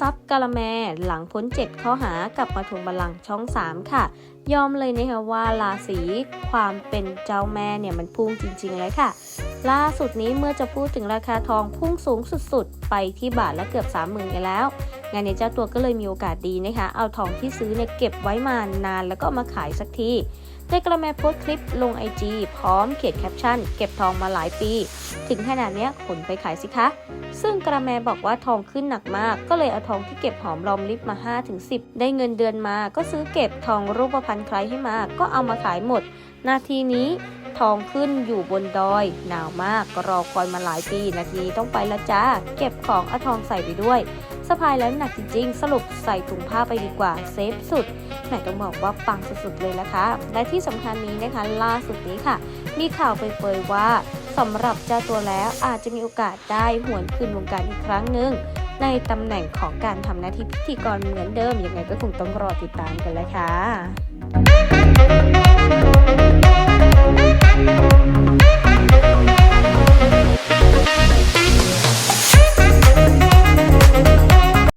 ทรัพย์กะละแมหลังพ้นเจ็ดข้อหากับมาทวงบัลลังก์ช่อง 3 ค่ะ ยอมเลยนะคะว่าราศีความเป็นเจ้าแม่เนี่ยมันพุ่งจริง ๆ เลยค่ะ ล่าสุดนี้เมื่อจะพูดถึงราคาทองพุ่งสูงสุดๆ ไปที่บาทละเกือบ 30,000กันแล้ว งานนี้เจ้าตัวก็เลยมีโอกาสดีนะคะ เอาทองที่ซื้อเนี่ยเก็บไว้มานานแล้วก็มาขายสักทีได้กระแมโพสคลิปลงไอจีพร้อมเขียนแคปชั่น เก็บทองมาหลายปี ถึงขนาดนี้ขนไปขายสิคะ ซึ่งกระแมบอกว่าทองขึ้นหนักมาก ก็เลยเอาทองที่เก็บหอมรอมริบมา 5-10 ได้เงินเดือนมา ก็ซื้อเก็บทองรูปพรรณใครให้มา ก็เอามาขายหมด นาทีนี้ องขึ้นอยู่บนดอย หนาวมากก็รอคอยมาหลายปี นาทีต้องไปละจ้า เก็บของเอาทองใส่ไปด้วยสะพายแล้วหนักจริงๆ สรุปใส่ถุงผ้าไปดีกว่า เซฟสุดแหมต้องบอกว่าปังสุดๆเลยละคะ และที่สำคัญนี้นะคะ ล่าสุดนี้ค่ะ มีข่าวเปรยๆว่าสำหรับเจ้าตัวแล้วอาจจะมีโอกาสได้หวนคืนวงการอีกครั้งหนึ่งในตำแหน่งของการทำหน้าที่พิธีกรเหมือนเดิมยังไงก็คงต้องรอติดตามกันเลยค่ะ